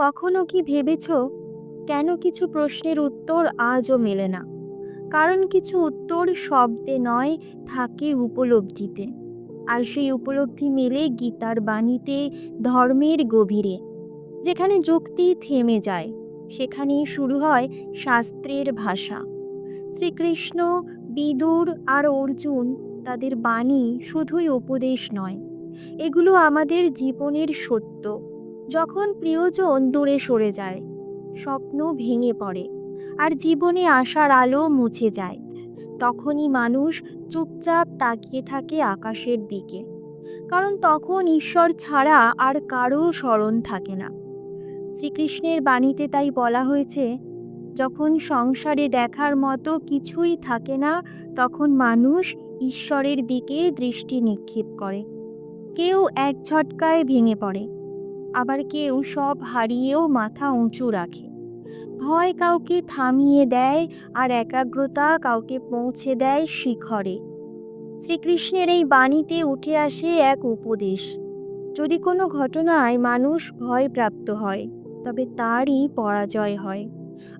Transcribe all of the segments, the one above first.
কখনো কি ভেবেছ? কেন কিছু প্রশ্নের উত্তর আজও মেলে না। কারণ কিছু উত্তর শব্দে নয়, থাকে উপলব্ধিতে। আর সেই উপলব্ধি মেলে গীতার বাণীতে, ধর্মের গভীরে। যেখানে যুক্তি থেমে যায়, সেখানেই শুরু হয় শাস্ত্রের ভাষা। শ্রীকৃষ্ণ, বিদুর আর অর্জুন তাদের বাণী শুধুই উপদেশ নয়। এগুলো আমাদের জীবনের সত্য। যখন প্রিয়জন দূরে সরে যায়, স্বপ্ন ভেঙে পড়ে আর জীবনে আসার আলো মুছে যায়। তখনই মানুষ চুপচাপ তাকিয়ে থাকে আকাশের দিকে, কারণ তখন ঈশ্বর ছাড়া আর কারও স্মরণ থাকে না। শ্রীকৃষ্ণের বাণীতে তাই বলা হয়েছে, যখন সংসারে দেখার মতো কিছুই থাকে না, তখন মানুষ ঈশ্বরের দিকে দৃষ্টি নিক্ষেপ করে। কেউ এক ঝটকায় ভেঙে পড়ে। আবার কেউ সব হারিয়েও মাথা উঁচু রাখে। ভয় কাউকে থামিয়ে দেয় আর একাগ্রতা কাউকে পৌঁছে দেয় শিখরে। শ্রীকৃষ্ণের এই বাণীতে উঠে আসে এক উপদেশ। যদি কোনো ঘটনায় মানুষ ভয়প্রাপ্ত হয়, তবে তারই পরাজয় হয়।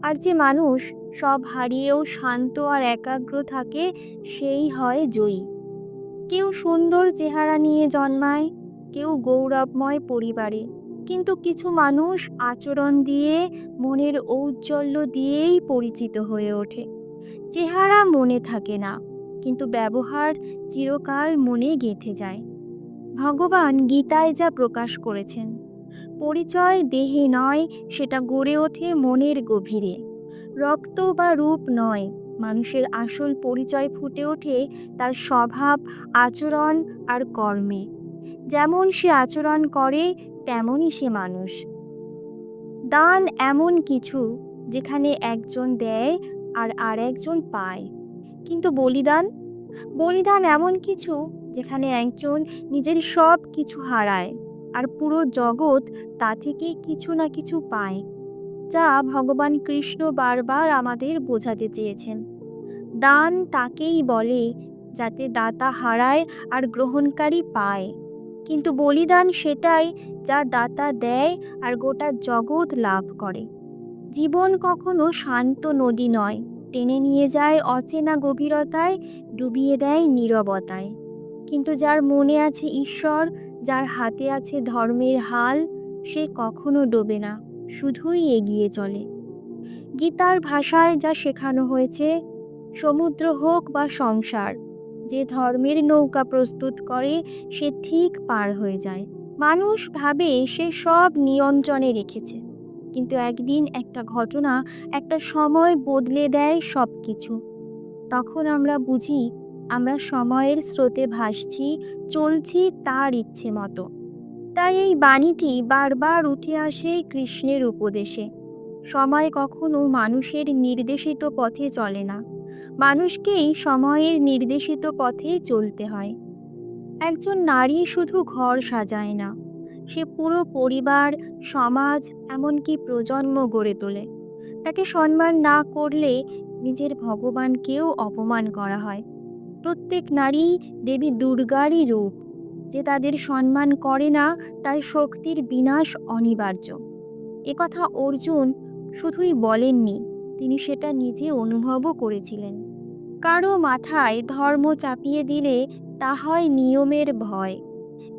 আর যে মানুষ সব হারিয়েও শান্ত আর একাগ্র থাকে, সেই হয় জয়ী। কেউ সুন্দর চেহারা নিয়ে জন্মায়, কেউ গৌরবময় পরিবারে। কিন্তু কিছু মানুষ আচরণ দিয়ে, মনের ঔজ্জ্বল্য দিয়েই পরিচিত হয়ে ওঠে। চেহারা মনে থাকে না, কিন্তু ব্যবহার চিরকাল মনে গেঁথে যায়। ভগবান গীতায় যা প্রকাশ করেছেন, পরিচয় দেহে নয়, সেটা গড়ে ওঠে মনের গভীরে। রক্ত বা রূপ নয়, মানুষের আসল পরিচয় ফুটে ওঠে তার স্বভাব, আচরণ আর কর্মে। যেমন সে আচরণ করে তেমনই সে মানুষ। দান এমন কিছু যেখানে একজন দেয় আর আর একজন পায়। কিন্তু বলিদান? বলিদান এমন কিছু যেখানে একজন নিজের সব কিছু হারায় আর পুরো জগৎ তা থেকে কিছু না কিছু পায়, যা ভগবান কৃষ্ণ বারবার আমাদের বোঝাতে চেয়েছেন। দান তাকেই বলে যাতে দাতা হারায় আর গ্রহণকারী পায়। কিন্তু বলিদান সেটাই যা দাতা দেয় আর গোটা জগৎ লাভ করে। জীবন কখনো শান্ত নদী নয়, টেনে নিয়ে যায় অচেনা গভীরতায়, ডুবিয়ে দেয় নীরবতায়। কিন্তু যার মনে আছে ঈশ্বর, যার হাতে আছে ধর্মের হাল, সে কখনো ডোবে না, শুধুই এগিয়ে চলে। গীতার ভাষায় যা শেখানো হয়েছে, সমুদ্র হোক বা সংসার যে ধর্মের নৌকা প্রস্তুত করে, সে ঠিক পার হয়ে যায়। মানুষ ভাবে সে সব নিয়ন্ত্রণে রেখেছে। কিন্তু একদিন একটা ঘটনা, একটা সময় বদলে দেয় সব কিছু তখন আমরা বুঝি, আমরা সময়ের স্রোতে ভাসছি, চলছি তার ইচ্ছে মতো। তাই এই বাণীটি বারবার উঠে আসে কৃষ্ণের উপদেশে। সময় কখনো মানুষের নির্দেশিত পথে চলে না। মানুষকেই সময়ের নির্দেশিত পথে চলতে হয়। একজন নারী শুধু ঘর সাজায় না, সে পুরো পরিবার, সমাজ, এমনকি প্রজন্ম গড়ে তোলে। তাকে সম্মান না করলে নিজের ভগবানকেও অপমান করা হয়। প্রত্যেক নারী দেবী দুর্গারই রূপ। যে তাদের সম্মান করে না, তার শক্তির বিনাশ অনিবার্য। একথা অর্জুন শুধুই বলেননি তিনি সেটা নিজে অনুভবও করেছিলেন। কারও মাথায় ধর্ম চাপিয়ে দিলে তা হয় নিয়মের ভয়।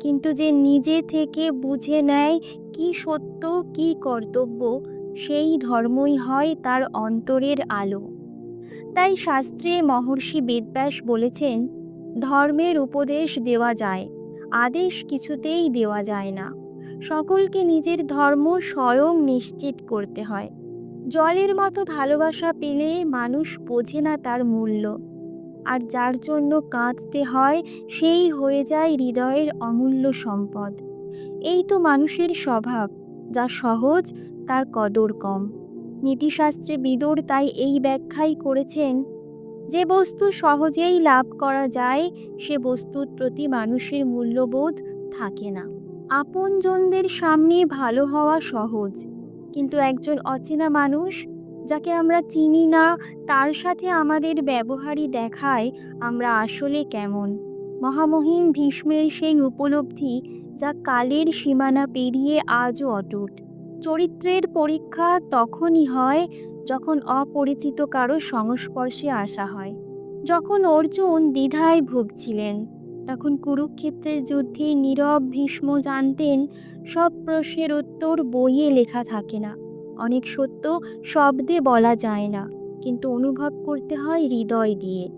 কিন্তু যে নিজে থেকে বুঝে নেয় কি সত্য, কি কর্তব্য, সেই ধর্মই হয় তার অন্তরের আলো। তাই শাস্ত্রে মহর্ষি বেদব্যাস বলেছেন, ধর্মের উপদেশ দেওয়া যায়, আদেশ কিছুতেই দেওয়া যায় না। সকলকে নিজের ধর্ম স্বয়ং নিশ্চিত করতে হয়। জলের মতো ভালোবাসা পেলে মানুষ বোঝে না তার মূল্য। আর যার জন্য কাঁদতে হয়, সেই হয়ে যায় হৃদয়ের অমূল্য সম্পদ। এই তো মানুষের স্বভাব, যা সহজ, তার কদর কম। নীতিশাস্ত্রে বিদুর তাই এই ব্যাখ্যাই করেছেন, যে বস্তু সহজেই লাভ করা যায়, সে বস্তুর প্রতি মানুষের মূল্যবোধ থাকে না। আপনজনদের সামনে ভালো হওয়া সহজ। কিন্তু একজন অচেনা মানুষ যাকে আমরা চিনি না, তার সাথে আমাদের ব্যবহারই দেখায় আমরা আসলে কেমন। মহামহিম ভীষ্মের সেই উপলব্ধি যা কালের সীমানা পেরিয়ে আজও অটুট। চরিত্রের পরীক্ষা তখনই হয় যখন অপরিচিত কারও সংস্পর্শে আসা হয়। যখন অর্জুন দ্বিধায় ভুগছিলেন তখন কুরুক্ষেত্রের যুদ্ধে নীরব ভীষ্ম জানতেন, সব প্রশ্নের উত্তর বইয়ে লেখা থাকে না। অনেক সত্য শব্দে বলা যায় না, কিন্তু অনুভব করতে হয় হৃদয় দিয়ে।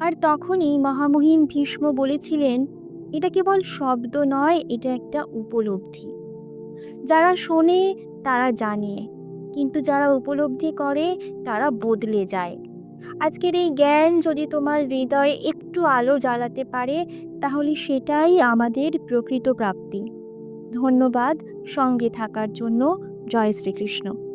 আর তখনই মহামহিম ভীষ্ম বলেছিলেন, এটা কেবল শব্দ নয়, এটা একটা উপলব্ধি। যারা শোনে, তারা জানে, কিন্তু যারা উপলব্ধি করে, তারা বদলে যায়। আজকের এই জ্ঞান যদি তোমার হৃদয়ে একটু আলো জ্বালাতে পারে, তাহলে সেটাই আমাদের প্রকৃত প্রাপ্তি। ধন্যবাদ সঙ্গে থাকার জন্য। জয় শ্রীকৃষ্ণ।